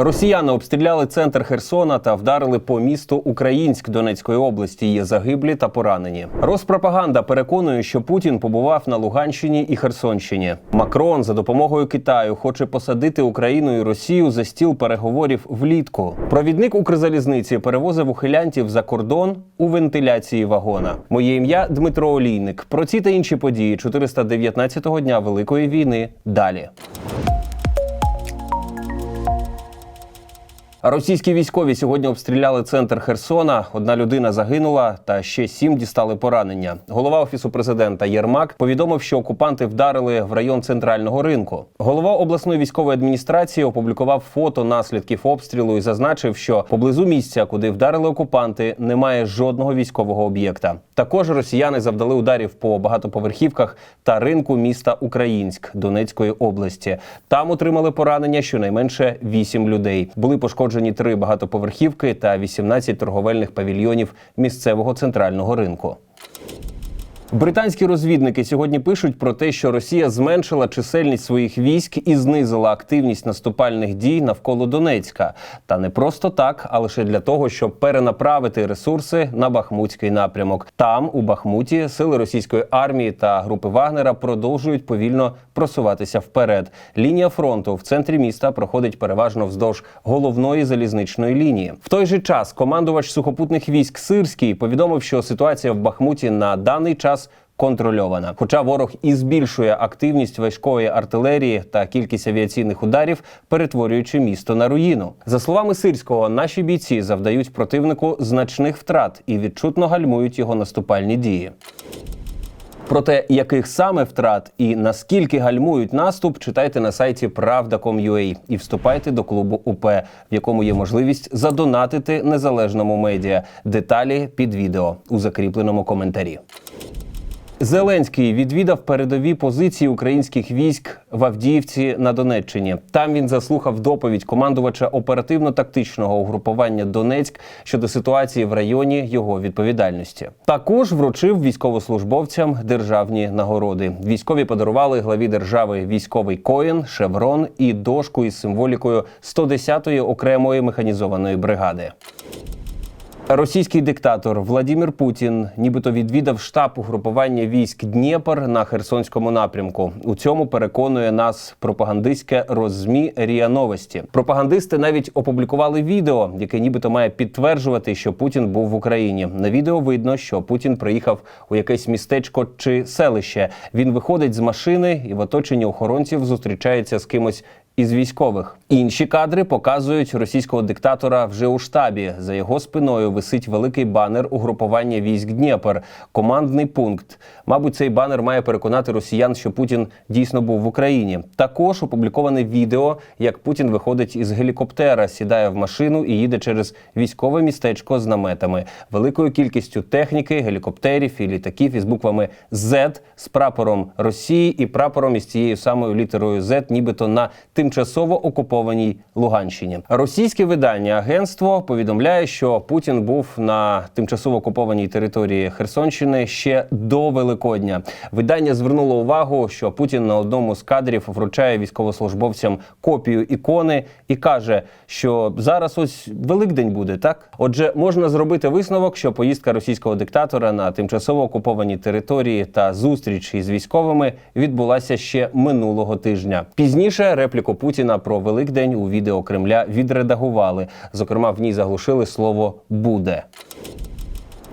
Росіяни обстріляли центр Херсона та вдарили по місту Українськ Донецької області. Є загиблі та поранені. Розпропаганда переконує, що Путін побував на Луганщині і Херсонщині. Макрон за допомогою Китаю хоче посадити Україну і Росію за стіл переговорів влітку. Провідник Укрзалізниці перевозив ухилянтів за кордон у вентиляції вагона. Моє ім'я Дмитро Олійник. Про ці та інші події 419-го дня Великої війни. Далі. Російські військові сьогодні обстріляли центр Херсона. Одна людина загинула, та ще сім дістали поранення. Голова офісу президента Єрмак повідомив, що окупанти вдарили в район центрального ринку. Голова обласної військової адміністрації опублікував фото наслідків обстрілу і зазначив, що поблизу місця, куди вдарили окупанти, немає жодного військового об'єкта. Також росіяни завдали ударів по багатоповерхівках та ринку міста Українськ Донецької області. Там отримали поранення щонайменше 8 людей. Були пошкоджені три багатоповерхівки та 18 торговельних павільйонів місцевого центрального ринку. Британські розвідники сьогодні пишуть про те, що Росія зменшила чисельність своїх військ і знизила активність наступальних дій навколо Донецька. Та не просто так, а лише для того, щоб перенаправити ресурси на Бахмутський напрямок. Там, у Бахмуті, сили російської армії та групи Вагнера продовжують повільно просуватися вперед. Лінія фронту в центрі міста проходить переважно вздовж головної залізничної лінії. В той же час командувач сухопутних військ Сирський повідомив, що ситуація в Бахмуті на даний час контрольована. Хоча ворог і збільшує активність важкої артилерії та кількість авіаційних ударів, перетворюючи місто на руїну. За словами Сирського, наші бійці завдають противнику значних втрат і відчутно гальмують його наступальні дії. Про те, яких саме втрат і наскільки гальмують наступ, читайте на сайті Правда.com.ua і вступайте до клубу УП, в якому є можливість задонатити незалежному медіа. Деталі під відео у закріпленому коментарі. Зеленський відвідав передові позиції українських військ в Авдіївці на Донеччині. Там він заслухав доповідь командувача оперативно-тактичного угрупування Донецьк щодо ситуації в районі його відповідальності. Також вручив військовослужбовцям державні нагороди. Військові подарували главі держави військовий коїн, шеврон і дошку із символікою 110-ї окремої механізованої бригади. Російський диктатор Владимир Путін нібито відвідав штаб угрупування військ Дніпр на Херсонському напрямку. У цьому переконує нас пропагандистське роззмі Рія Новості. Пропагандисти навіть опублікували відео, яке нібито має підтверджувати, що Путін був в Україні. На відео видно, що Путін приїхав у якесь містечко чи селище. Він виходить з машини і в оточенні охоронців зустрічається з кимось із військових. Інші кадри показують російського диктатора вже у штабі. За його спиною висить великий банер угрупування військ Дніпр, командний пункт. Мабуть, цей банер має переконати росіян, що Путін дійсно був в Україні. Також опубліковане відео, як Путін виходить із гелікоптера, сідає в машину і їде через військове містечко з наметами, великою кількістю техніки, гелікоптерів і літаків із буквами Z, з прапором Росії і прапором із цією самою літерою Z, нібито на тимчасово окупованій Луганщині. Російське видання агентство повідомляє, що Путін був на тимчасово окупованій території Херсонщини ще до Великодня. Видання звернуло увагу, що Путін на одному з кадрів вручає військовослужбовцям копію ікони і каже, що зараз ось Великдень буде так. Отже, можна зробити висновок, що поїздка російського диктатора на тимчасово окуповані території та зустріч із військовими відбулася ще минулого тижня. Пізніше репліку Путіна про Великдень у відео Кремля відредагували. Зокрема, в ній заглушили слово буде.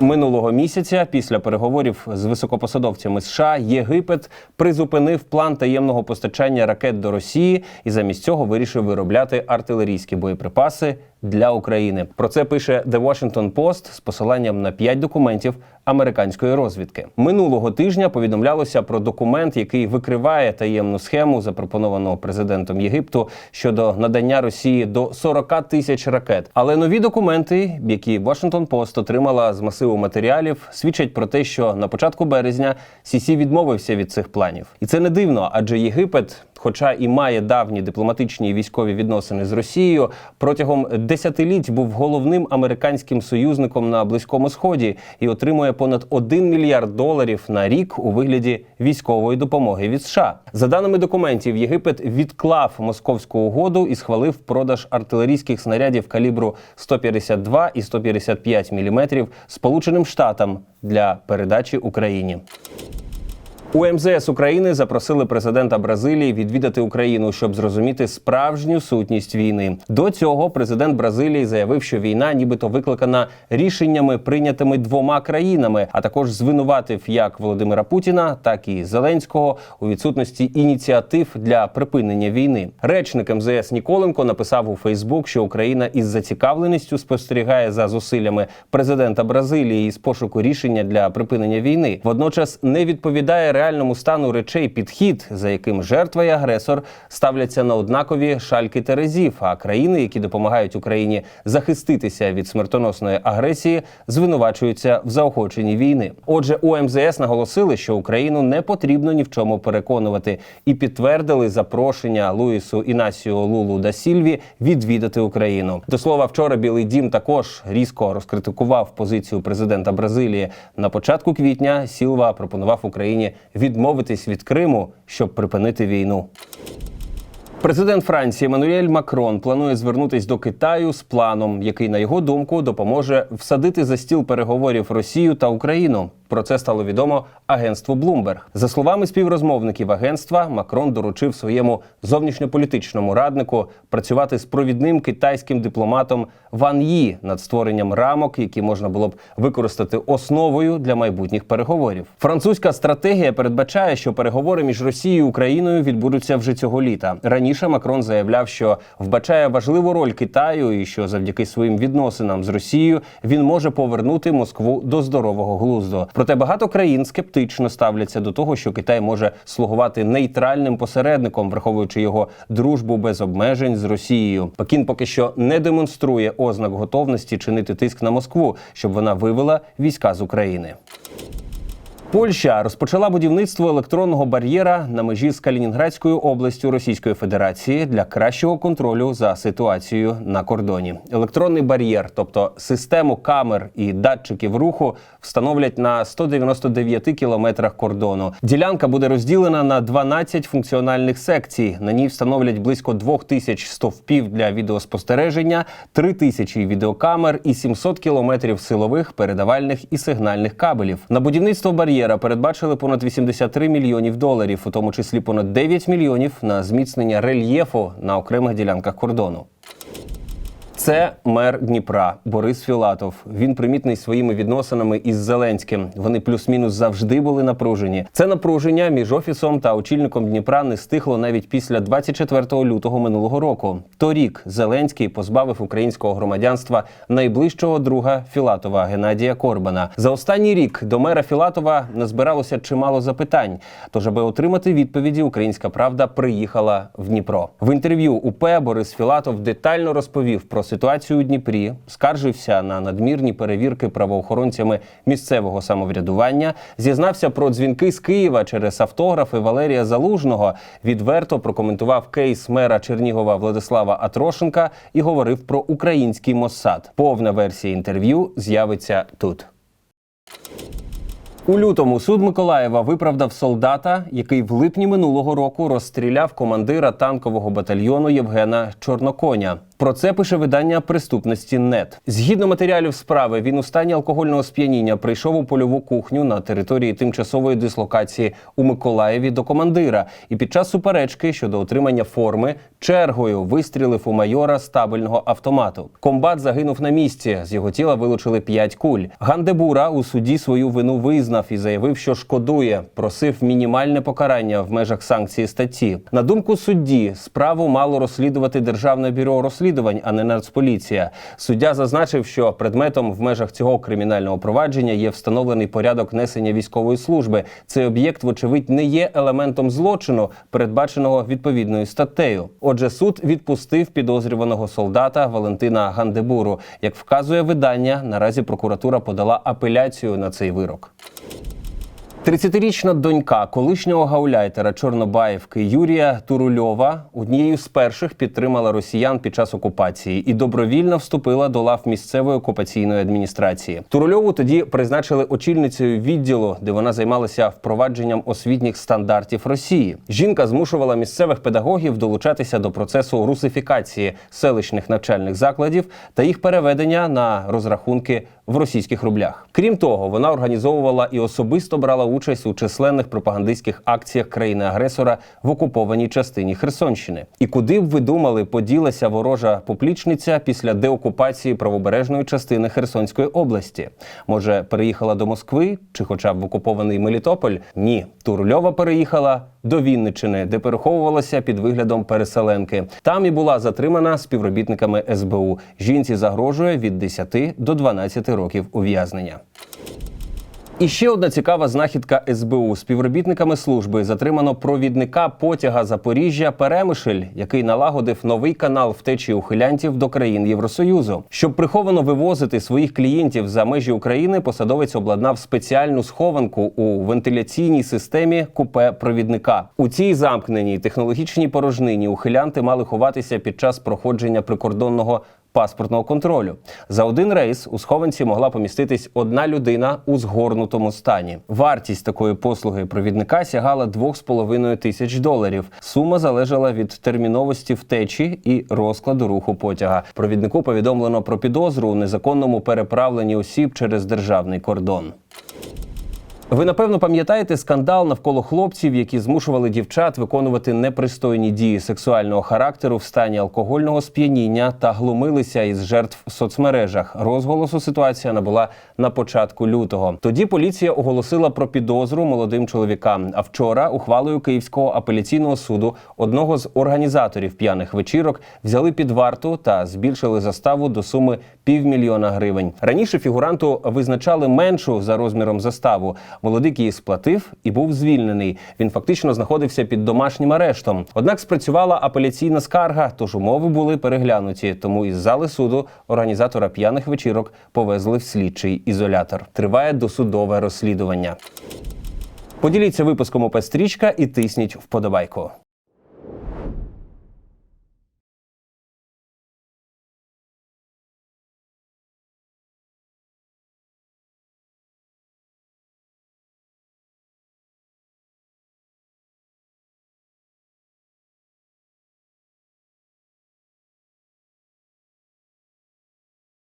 Минулого місяця, після переговорів з високопосадовцями США, Єгипет призупинив план таємного постачання ракет до Росії і замість цього вирішив виробляти артилерійські боєприпаси для України. Про це пише The Washington Post з посиланням на п'ять документів американської розвідки. Минулого тижня повідомлялося про документ, який викриває таємну схему, запропоновану президентом Єгипту щодо надання Росії до 40 тисяч ракет. Але нові документи, які Washington Post отримала з масиву матеріалів, свідчать про те, що на початку березня Сісі відмовився від цих планів, і це не дивно, адже Єгипет. Хоча і має давні дипломатичні і військові відносини з Росією, протягом десятиліть був головним американським союзником на близькому сході і отримує понад 1 мільярд доларів на рік у вигляді військової допомоги від США. За даними документів, Єгипет відклав московську угоду і схвалив продаж артилерійських снарядів калібру 152 і 155 мм Сполученим Штатам для передачі Україні. У МЗС України запросили президента Бразилії відвідати Україну, щоб зрозуміти справжню сутність війни. До цього президент Бразилії заявив, що війна, нібито викликана рішеннями, прийнятими двома країнами, а також звинуватив як Володимира Путіна, так і Зеленського у відсутності ініціатив для припинення війни. Речник МЗС Ніколенко написав у Фейсбук, що Україна із зацікавленістю спостерігає за зусиллями президента Бразилії із пошуку рішення для припинення війни. Водночас не відповідає реальному стану речей підхід, за яким жертва і агресор ставляться на однакові шальки терезів. А країни, які допомагають Україні захиститися від смертоносної агресії, звинувачуються в заохоченні війни. Отже, у МЗС наголосили, що Україну не потрібно ні в чому переконувати, і підтвердили запрошення Луїсу Інасіо Лулу да Сільві відвідати Україну. До слова, вчора Білий Дім також різко розкритикував позицію президента Бразилії. На початку квітня Сілва пропонував Україні відмовитись від Криму, щоб припинити війну. Президент Франції Еммануель Макрон планує звернутись до Китаю з планом, який, на його думку, допоможе всадити за стіл переговорів Росію та Україну. Про це стало відомо агентству Bloomberg. За словами співрозмовників агентства, Макрон доручив своєму зовнішньополітичному раднику працювати з провідним китайським дипломатом Ван Ї над створенням рамок, які можна було б використати основою для майбутніх переговорів. Французька стратегія передбачає, що переговори між Росією і Україною відбудуться вже цього літа. Раніше Макрон заявляв, що вбачає важливу роль Китаю і що завдяки своїм відносинам з Росією він може повернути Москву до здорового глузду. Проте багато країн скептично ставляться до того, що Китай може слугувати нейтральним посередником, враховуючи його дружбу без обмежень з Росією. Пекін поки що не демонструє ознак готовності чинити тиск на Москву, щоб вона вивела війська з України. Польща розпочала будівництво електронного бар'єра на межі з Калінінградською областю Російської Федерації для кращого контролю за ситуацією на кордоні. Електронний бар'єр, тобто систему камер і датчиків руху, встановлять на 199 кілометрах кордону. Ділянка буде розділена на 12 функціональних секцій. На ній встановлять близько 2000 стовпів для відеоспостереження, 3000 відеокамер і 700 кілометрів силових, передавальних і сигнальних кабелів. На будівництво бар'єра передбачили понад 83 мільйонів доларів, у тому числі понад 9 мільйонів на зміцнення рельєфу на окремих ділянках кордону. Це мер Дніпра Борис Філатов. Він примітний своїми відносинами із Зеленським. Вони плюс-мінус завжди були напружені. Це напруження між офісом та очільником Дніпра не стихло навіть після 24 лютого минулого року. Торік Зеленський позбавив українського громадянства найближчого друга Філатова Геннадія Корбана. За останній рік до мера Філатова назбиралося чимало запитань. Тож, аби отримати відповіді, Українська Правда приїхала в Дніпро. В інтерв'ю УП Борис Філатов детально розповів про ситуацію у Дніпрі, скаржився на надмірні перевірки правоохоронцями місцевого самоврядування, зізнався про дзвінки з Києва через автографи Валерія Залужного, відверто прокоментував кейс мера Чернігова Владислава Атрошенка і говорив про український Моссад. Повна версія інтерв'ю з'явиться тут. У лютому суд Миколаєва виправдав солдата, який в липні минулого року розстріляв командира танкового батальйону Євгена Чорноконя. Про це пише видання преступності НЕТ. Згідно матеріалів справи, він у стані алкогольного сп'яніння прийшов у польову кухню на території тимчасової дислокації у Миколаєві до командира і під час суперечки щодо отримання форми чергою вистрілив у майора з табельного автомату. Комбат загинув на місці. З його тіла вилучили п'ять куль. Гандебура у суді свою вину визнав і заявив, що шкодує. Просив мінімальне покарання в межах санкції статті. На думку судді, справу мало розслідувати державне бюро розслідувань, а не Нацполіція. Суддя зазначив, що предметом в межах цього кримінального провадження є встановлений порядок несення військової служби. Цей об'єкт, вочевидь, не є елементом злочину, передбаченого відповідною статтею. Отже, суд відпустив підозрюваного солдата Валентина Гандебуру. Як вказує видання, наразі прокуратура подала апеляцію на цей вирок. 30-річна донька колишнього гауляйтера Чорнобаївки Юрія Турульова однією з перших підтримала росіян під час окупації і добровільно вступила до лав місцевої окупаційної адміністрації. Турульову тоді призначили очільницею відділу, де вона займалася впровадженням освітніх стандартів Росії. Жінка змушувала місцевих педагогів долучатися до процесу русифікації селищних навчальних закладів та їх переведення на розрахунки в російських рублях. Крім того, вона організовувала і особисто брала участь у численних пропагандистських акціях країни-агресора в окупованій частині Херсонщини. І куди б ви думали, поділася ворожа поплічниця після деокупації правобережної частини Херсонської області? Може, переїхала до Москви чи, хоча б в окупований Мелітополь? Ні, Турльова переїхала до Вінничини, де переховувалася під виглядом переселенки. Там і була затримана співробітниками СБУ. Жінці загрожує від 10 до 12 років ув'язнення. І ще одна цікава знахідка СБУ. Співробітниками служби затримано провідника потяга Запоріжжя Перемишль, який налагодив новий канал втечі ухилянтів до країн Євросоюзу. Щоб приховано вивозити своїх клієнтів за межі України, посадовець обладнав спеціальну схованку у вентиляційній системі купе провідника. У цій замкненій технологічній порожнині ухилянти мали ховатися під час проходження прикордонного паспортного контролю. За один рейс у схованці могла поміститись одна людина у згорнутому стані. Вартість такої послуги провідника сягала 2,5 тисяч доларів. Сума залежала від терміновості втечі і розкладу руху потяга. Провіднику повідомлено про підозру у незаконному переправленні осіб через державний кордон. Ви напевно пам'ятаєте скандал навколо хлопців, які змушували дівчат виконувати непристойні дії сексуального характеру в стані алкогольного сп'яніння та глумилися із жертв в соцмережах. Розголосу ситуація набула на початку лютого. Тоді поліція оголосила про підозру молодим чоловікам. А вчора ухвалою Київського апеляційного суду одного з організаторів п'яних вечірок взяли під варту та збільшили заставу до суми півмільйона гривень. Раніше фігуранту визначали меншу за розміром заставу. Молодик її сплатив і був звільнений. Він фактично знаходився під домашнім арештом. Однак спрацювала апеляційна скарга, тож умови були переглянуті. Тому із зали суду організатора п'яних вечірок повезли в слідчий ізолятор. Триває досудове розслідування. Поділіться випуском ОП «Стрічка» і тисніть вподобайку.